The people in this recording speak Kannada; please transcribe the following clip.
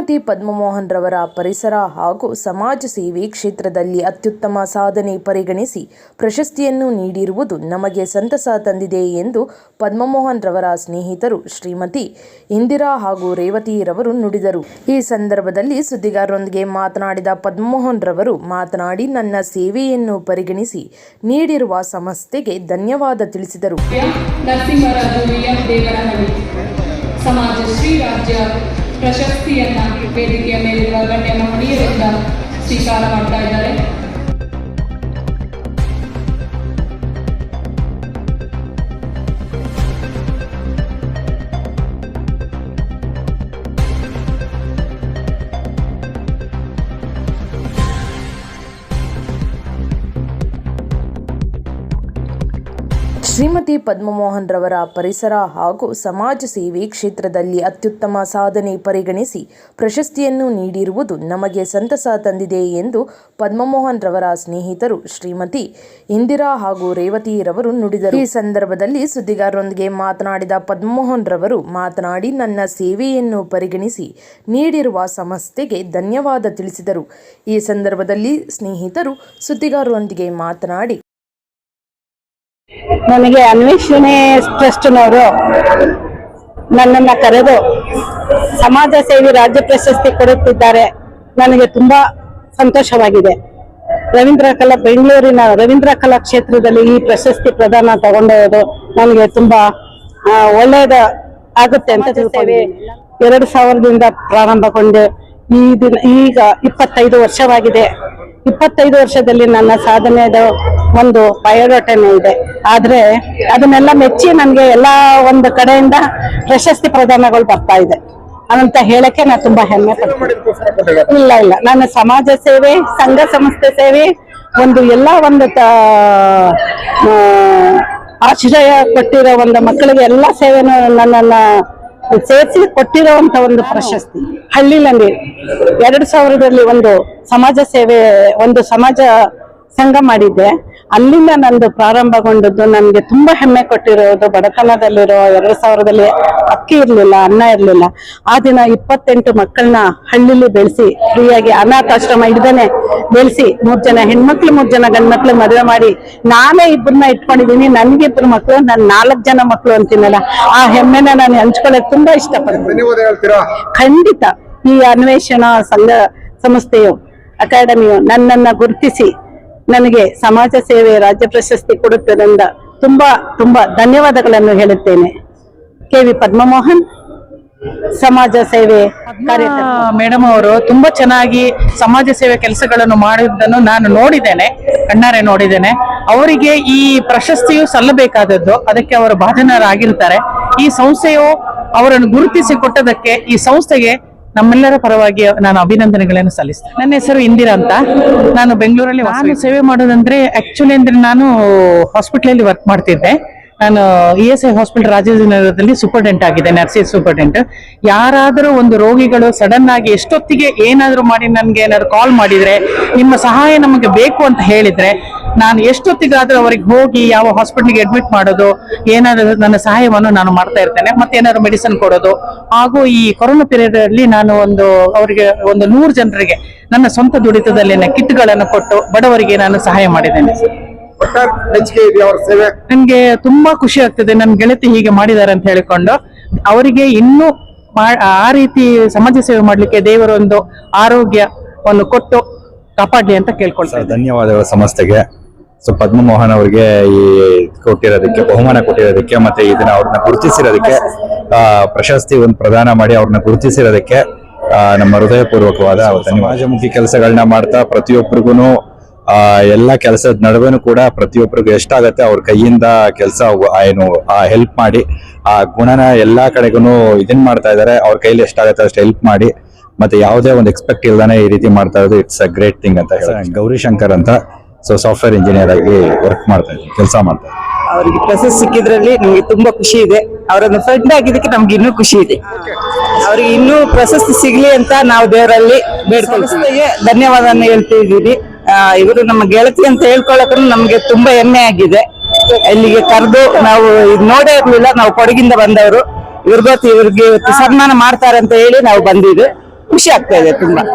ಶ್ರೀಮತಿ ಪದ್ಮಮೋಹನ್ ರವರ ಪರಿಸರ ಹಾಗೂ ಸಮಾಜ ಸೇವೆ ಕ್ಷೇತ್ರದಲ್ಲಿ ಅತ್ಯುತ್ತಮ ಸಾಧನೆ ಪರಿಗಣಿಸಿ ಪ್ರಶಸ್ತಿಯನ್ನು ನೀಡಿರುವುದು ನಮಗೆ ಸಂತಸ ತಂದಿದೆ ಎಂದು ಪದ್ಮಮೋಹನ್ ರವರ ಸ್ನೇಹಿತರು ಶ್ರೀಮತಿ ಇಂದಿರಾ ಹಾಗೂ ರೇವತಿರವರು ನುಡಿದರು. ಈ ಸಂದರ್ಭದಲ್ಲಿ ಸುದ್ದಿಗಾರರೊಂದಿಗೆ ಮಾತನಾಡಿದ ಪದ್ಮಮೋಹನ್ ರವರು ಮಾತನಾಡಿ, ನನ್ನ ಸೇವೆಯನ್ನು ಪರಿಗಣಿಸಿ ನೀಡಿರುವ ಸಂಸ್ಥೆಗೆ ಧನ್ಯವಾದ ತಿಳಿಸಿದರು. ಸಮಾಜ ಶ್ರೀ ರಾಜ್ಯ ಪ್ರಶಸ್ತಿಯನ್ನ ವೇದಿಕೆಯ ಮೇಲಿರುವ ಗಣ್ಯ ಮಹನೀಯರಿಂದ ಸ್ವೀಕಾರ ಮಾಡ್ತಾ ಇದ್ದಾರೆ. ಶ್ರೀಮತಿ ಪದ್ಮಮೋಹನ್ ರವರ ಪರಿಸರ ಹಾಗೂ ಸಮಾಜ ಸೇವೆ ಕ್ಷೇತ್ರದಲ್ಲಿ ಅತ್ಯುತ್ತಮ ಸಾಧನೆ ಪರಿಗಣಿಸಿ ಪ್ರಶಸ್ತಿಯನ್ನು ನೀಡಿರುವುದು ನಮಗೆ ಸಂತಸ ತಂದಿದೆ ಎಂದು ಪದ್ಮಮೋಹನ್ ರವರ ಸ್ನೇಹಿತರು ಶ್ರೀಮತಿ ಇಂದಿರಾ ಹಾಗೂ ರೇವತಿ ರವರು ನುಡಿದರು. ಈ ಸಂದರ್ಭದಲ್ಲಿ ಸುದ್ದಿಗಾರರೊಂದಿಗೆ ಮಾತನಾಡಿದ ಪದ್ಮಮೋಹನ್ ರವರು ಮಾತನಾಡಿ, ನನ್ನ ಸೇವೆಯನ್ನು ಪರಿಗಣಿಸಿ ನೀಡಿರುವ ಸಂಸ್ಥೆಗೆ ಧನ್ಯವಾದ ತಿಳಿಸಿದರು. ಈ ಸಂದರ್ಭದಲ್ಲಿ ಸ್ನೇಹಿತರು ಸುದ್ದಿಗಾರರೊಂದಿಗೆ ಮಾತನಾಡಿ ನನಗೆ ಅನ್ವೇಷಣೆ ಟ್ರಸ್ಟ್ನವರು ನನ್ನನ್ನು ಕರೆದು ಸಮಾಜ ಸೇವೆ ರಾಜ್ಯ ಪ್ರಶಸ್ತಿ ಕೊಡುತ್ತಿದ್ದಾರೆ. ನನಗೆ ತುಂಬಾ ಸಂತೋಷವಾಗಿದೆ. ರವೀಂದ್ರ ಕಲಾ ಬೆಂಗಳೂರಿನ ರವೀಂದ್ರ ಕಲಾ ಕ್ಷೇತ್ರದಲ್ಲಿ ಈ ಪ್ರಶಸ್ತಿ ಪ್ರದಾನ ತಗೊಂಡಿರೋದು ನನಗೆ ತುಂಬಾ ಒಳ್ಳೆಯದ ಆಗುತ್ತೆ ಅಂತ ತಿಳ್ಕೊಂಡಿದ್ದೀನಿ. ಎರಡು ಸಾವಿರದಿಂದ ಪ್ರಾರಂಭಗೊಂಡು ಈ ದಿನ ಈಗ ಇಪ್ಪತ್ತೈದು ವರ್ಷವಾಗಿದೆ. ಇಪ್ಪತ್ತೈದು ವರ್ಷದಲ್ಲಿ ನನ್ನ ಸಾಧನೆದ ಒಂದು ಬಯೋಡಾಟನೆ ಇದೆ. ಆದ್ರೆ ಅದನ್ನೆಲ್ಲ ಮೆಚ್ಚಿ ನನಗೆ ಎಲ್ಲಾ ಒಂದು ಕಡೆಯಿಂದ ಪ್ರಶಸ್ತಿ ಪ್ರದಾನಗಳು ಬರ್ತಾ ಇದೆ. ಅಂತ ಹೇಳಕ್ಕೆ ನಾನು ತುಂಬಾ ಹೆಮ್ಮೆ ಪಡ್ತೀನಿ. ಇಲ್ಲ ಇಲ್ಲ. ನಾನು ಸಮಾಜ ಸೇವೆ, ಸಂಘ ಸಂಸ್ಥೆ ಸೇವೆ, ಒಂದು ಎಲ್ಲ ಒಂದು ಆಶ್ರಯ ಕೊಟ್ಟಿರೋ ಒಂದು ಮಕ್ಕಳಿಗೆ ಎಲ್ಲ ಸೇವೆನೂ ನನ್ನನ್ನ ಸೇರಿಸಿ ಕೊಟ್ಟಿರುವಂತ ಒಂದು ಪ್ರಶಸ್ತಿ. ಹಳ್ಳಿನಲ್ಲಿ ಎರಡು ಸಾವಿರದಲ್ಲಿ ಒಂದು ಸಮಾಜ ಸೇವೆ, ಒಂದು ಸಮಾಜ ಸಂಘ ಮಾಡಿದ್ದೆ. ಅಲ್ಲಿಂದ ನಂದು ಪ್ರಾರಂಭಗೊಂಡದ್ದು ನನಗೆ ತುಂಬಾ ಹೆಮ್ಮೆ ಕೊಟ್ಟಿರೋದು ಬಡತನದಲ್ಲಿರೋ ಎರಡು ಸಾವಿರದಲ್ಲಿ ಅಕ್ಕಿ ಇರ್ಲಿಲ್ಲ ಅನ್ನ ಇರ್ಲಿಲ್ಲ. ಆ ದಿನ ಇಪ್ಪತ್ತೆಂಟು ಮಕ್ಕಳನ್ನ ಹಳ್ಳಿಲಿ ಬೆಳೆಸಿ ಫ್ರೀಯಾಗಿ ಅನಾಥಾಶ್ರಮ ಹಿಡ್ದೇನೆ ಬೆಳೆಸಿ ಮೂರ್ ಜನ ಹೆಣ್ಮಕ್ಳು ಮೂರ್ ಜನ ಗಂಡ್ಮಕ್ಳು ಮದುವೆ ಮಾಡಿ ನಾನೇ ಇಬ್ಬರನ್ನ ಇಟ್ಕೊಂಡಿದೀನಿ ನನ್ಗೆ ಇಬ್ಬರು ಮಕ್ಳು ನನ್ ನಾಲ್ಕು ಜನ ಮಕ್ಳು ಅಂತೀನಲ್ಲ ಆ ಹೆಮ್ಮೆನ ನಾನು ಹಂಚ್ಕೊಳ್ಳೋಕೆ ತುಂಬಾ ಇಷ್ಟಪಡ್ತೀನಿ. ಖಂಡಿತ ಈ ಅನ್ವೇಷಣಾ ಸಂಘ ಸಂಸ್ಥೆಯು ಅಕಾಡೆಮಿಯು ನನ್ನನ್ನ ಗುರುತಿಸಿ ನನಗೆ ಸಮಾಜ ಸೇವೆ ರಾಜ್ಯ ಪ್ರಶಸ್ತಿ ಕೊಡುತ್ತಿದ್ದರಿಂದ ತುಂಬಾ ತುಂಬಾ ಧನ್ಯವಾದಗಳನ್ನು ಹೇಳುತ್ತೇನೆ. ಕೆ ವಿ ಪದ್ಮಮೋಹನ್, ಸಮಾಜ ಸೇವೆ ಮೇಡಮ್ ಅವರು ತುಂಬಾ ಚೆನ್ನಾಗಿ ಸಮಾಜ ಸೇವೆ ಕೆಲಸಗಳನ್ನು ಮಾಡಿದ್ದನ್ನು ನಾನು ನೋಡಿದ್ದೇನೆ, ಕಣ್ಣಾರೆ ನೋಡಿದ್ದೇನೆ. ಅವರಿಗೆ ಈ ಪ್ರಶಸ್ತಿಯು ಸಲ್ಲಬೇಕಾದದ್ದು, ಅದಕ್ಕೆ ಅವರು ಭಾಜನರಾಗಿರ್ತಾರೆ ಈ ಸಂಸ್ಥೆಯು ಅವರನ್ನು ಗುರುತಿಸಿ ಕೊಟ್ಟದಕ್ಕೆ, ಈ ಸಂಸ್ಥೆಗೆ ನಮ್ಮೆಲ್ಲರ ಪರವಾಗಿ ನಾನು ಅಭಿನಂದನೆಗಳನ್ನು ಸಲ್ಲಿಸ್ತೇನೆ. ನನ್ನ ಹೆಸರು ಇಂದಿರಾ ಅಂತ. ನಾನು ಬೆಂಗಳೂರಲ್ಲಿ ನಾನು ಸೇವೆ ಮಾಡೋದಂದ್ರೆ ಆಕ್ಚುಲಿ ಅಂದ್ರೆ ನಾನು ಹಾಸ್ಪಿಟ್ಲಲ್ಲಿ ವರ್ಕ್ ಮಾಡ್ತಿದ್ದೆ. ನಾನು ಇ ಎಸ್ ಐ ಹಾಸ್ಪಿಟಲ್ ರಾಜೇಂದ್ರನಗರದಲ್ಲಿ ಸೂಪರ್ಡೆಂಟ್ ಆಗಿದೆ ನರ್ಸಿಂಗ್ ಸೂಪರ್ಡೆಂಟ್ ಯಾರಾದರೂ ಒಂದು ರೋಗಿಗಳು ಸಡನ್ ಆಗಿ ಎಷ್ಟೊತ್ತಿಗೆ ಏನಾದರೂ ಮಾಡಿ ನನಗೆ ಏನಾದ್ರು ಕಾಲ್ ಮಾಡಿದ್ರೆ, ನಿಮ್ಮ ಸಹಾಯ ನಮಗೆ ಬೇಕು ಅಂತ ಹೇಳಿದ್ರೆ ನಾನು ಎಷ್ಟೊತ್ತಿಗಾದ್ರೂ ಅವ್ರಿಗೆ ಹೋಗಿ ಯಾವ ಹಾಸ್ಪಿಟ್ಲಿಗೆ ಅಡ್ಮಿಟ್ ಮಾಡೋದು ಏನಾದರೂ ನನ್ನ ಸಹಾಯವನ್ನು ನಾನು ಮಾಡ್ತಾ ಇರ್ತೇನೆ ಮತ್ತೆ ಏನಾದ್ರು ಮೆಡಿಸಿನ್ ಕೊಡೋದು. ಹಾಗೂ ಈ ಕೊರೋನಾ ಪೀರಿಯಡ್ ಅಲ್ಲಿ ನಾನು ಒಂದು ಅವರಿಗೆ ಒಂದು ನೂರು ಜನರಿಗೆ ನನ್ನ ಸ್ವಂತ ದುಡಿತದಲ್ಲಿನ ಕಿಟ್ಗಳನ್ನು ಕೊಟ್ಟು ಬಡವರಿಗೆ ನಾನು ಸಹಾಯ ಮಾಡಿದ್ದೇನೆ. ನನ್ಗೆ ತುಂಬಾ ಖುಷಿ ಆಗ್ತದೆ. ನನ್ನ ಗೆಳತಿ ಹೀಗೆ ಮಾಡಿದ್ದಾರೆ ಅಂತ ಹೇಳಿಕೊಂಡು ಅವರಿಗೆ ಇನ್ನೂ ಆ ರೀತಿ ಸಮಾಜ ಸೇವೆ ಮಾಡ್ಲಿಕ್ಕೆ ದೇವರೊಂದು ಆರೋಗ್ಯವನ್ನು ಕೊಟ್ಟು ಕಾಪಾಡ್ಲಿ ಅಂತ ಕೇಳ್ಕೊಳ್ತಾರೆ ಧನ್ಯವಾದಗಳು ಸಂಸ್ಥೆಗೆ ಸೊ ಪದ್ಮಮೋಹನ್ ಅವರಿಗೆ ಈ ಕೊಟ್ಟಿರೋದಕ್ಕೆ ಬಹುಮಾನ ಕೊಟ್ಟಿರೋದಕ್ಕೆ ಮತ್ತೆ ಇದನ್ನ ಅವ್ರನ್ನ ಗುರುತಿಸಿರೋದಕ್ಕೆ ಆ, ಪ್ರಶಸ್ತಿ ಒಂದು ಪ್ರದಾನ ಮಾಡಿ ಅವ್ರನ್ನ ಗುರುತಿಸಿರೋದಕ್ಕೆ ನಮ್ಮ ಹೃದಯಪೂರ್ವಕವಾದ ಸಮಾಜಮುಖಿ ಕೆಲಸಗಳನ್ನ ಮಾಡ್ತಾ ಪ್ರತಿಯೊಬ್ಬರಿಗೂ ಆ ಎಲ್ಲ ಕೆಲಸದ ನಡುವೆನೂ ಕೂಡ ಪ್ರತಿಯೊಬ್ಬರಿಗೂ ಎಷ್ಟಾಗತ್ತೆ ಅವ್ರ ಕೈಯಿಂದ ಕೆಲಸ ಏನು ಆ ಹೆಲ್ಪ್ ಮಾಡಿ ಆ ಗುಣನ ಎಲ್ಲಾ ಕಡೆಗೂ ಇದನ್ ಮಾಡ್ತಾ ಇದಾರೆ. ಅವ್ರ ಕೈಲಿ ಎಷ್ಟಾಗತ್ತೆ ಅಷ್ಟು ಹೆಲ್ಪ್ ಮಾಡಿ ಮತ್ತೆ ಯಾವುದೇ ಒಂದು ಎಕ್ಸ್ಪೆಕ್ಟ್ ಇಲ್ದಾನೆ ಈ ರೀತಿ ಮಾಡ್ತಾ ಇರೋದು ಇಟ್ಸ್ ಅ ಗ್ರೇಟ್ ಥಿಂಗ್ ಅಂತ ಹೇಳಿ ಗೌರಿ ಶಂಕರ್ ಅಂತ ಸೊ ಸಾಫ್ಟ್ವೇರ್ ಇಂಜಿನಿಯರ್ ಆಗಿ ವರ್ಕ್ ಮಾಡ್ತಾ ಇದ್ದೀನಿ ಕೆಲಸ ಮಾಡ್ತಾ ಇದ್ದೀನಿ ಅವರಿಗೆ ಪ್ರಶಸ್ತಿ ಸಿಕ್ಕಿದ್ರಲ್ಲಿ ನಮಗೆ ತುಂಬಾ ಖುಷಿ ಇದೆ. ಅವರನ್ನು ಫ್ರೆಂಡ್ ಆಗಿದ್ದಕ್ಕೆ ನಮ್ಗೆ ಇನ್ನೂ ಖುಷಿ ಇದೆ. ಅವರಿಗೆ ಇನ್ನೂ ಪ್ರಶಸ್ತಿ ಸಿಗ್ಲಿ ಅಂತ ನಾವು ದೇವರಲ್ಲಿ ಬೇಡ್ಕೊಳ್ತೀವಿ. ಧನ್ಯವಾದ ಹೇಳ್ತಾ ಇದ್ದೀವಿ ಇವರು ನಮ್ಮ ಗೆಳತಿ ಅಂತ ಹೇಳ್ಕೊಳಕ್ ನಮ್ಗೆ ತುಂಬಾ ಹೆಮ್ಮೆ ಆಗಿದೆ. ಇಲ್ಲಿಗೆ ಕರೆದು ನಾವು ಇದು ನೋಡೇ ಇರ್ಲಿಲ್ಲ ನಾವು ಕೊಡಗಿಂದ ಬಂದವರು. ಇವ್ರಿಗೊತ್ತು ಇವ್ರಿಗೆ ಸನ್ಮಾನ ಮಾಡ್ತಾರೆ ಅಂತ ಹೇಳಿ ನಾವು ಬಂದಿದ್ದು. ಖುಷಿ ಆಗ್ತಾ ಇದೆ ತುಂಬಾ